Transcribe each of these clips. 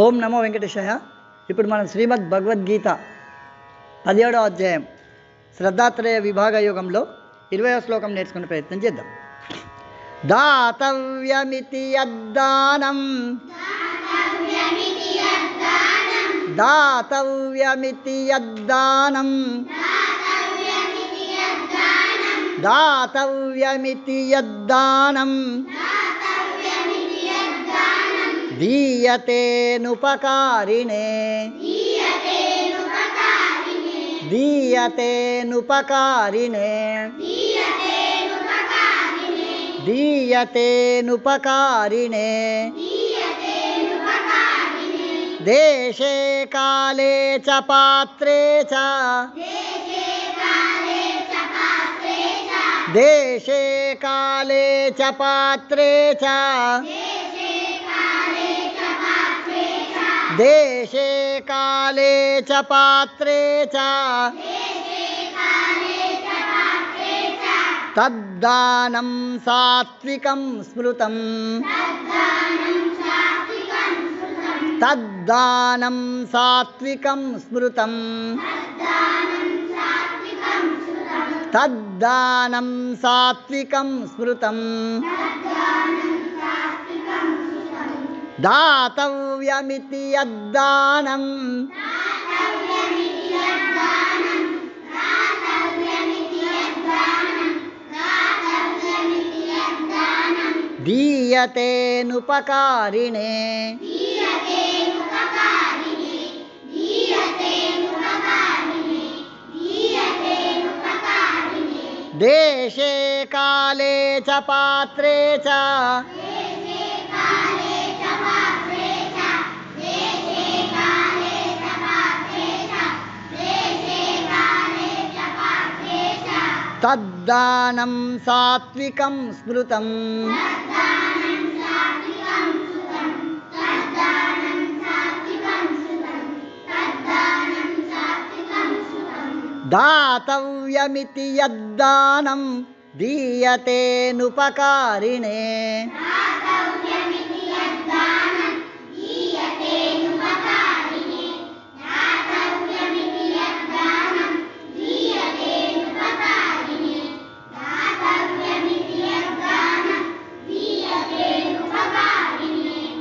ఓం నమో వెంకటేశయ. ఇప్పుడు మనం శ్రీమద్ భగవద్గీత పదిహేడో అధ్యాయం శ్రద్ధాత్రేయ విభాగ యోగంలో ఇరవయో శ్లోకం నేర్చుకునే ప్రయత్నం చేద్దాం. దాతవ్యమితి యద్దానం దాతవ్యమితి యద్దానం దాతవ్యమితి యద్దానం दीयतेनुपकारिणे दीयतेनुपकारिणे दीयतेनुपकारिणे देशे काले च पात्रे च देशे काले च पात्रे च देशे काले च पात्रे च। तद्दानं सात्विकं स्मृतं तद्दानं सात्विकं स्मृतं तद्दानं सात्विकं स्मृतम्। दातव्यमिति यद्दानं दीयतेनुपकारिणे। देशे काले च पात्रे च। तद्दानं सात्विकं स्मृतम् दातव्यमिति यद्दानं दीयतेऽनुपकारिणे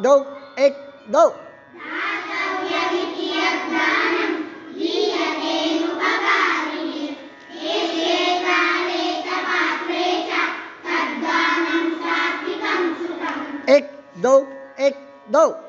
दो एक दो एक दो एक दो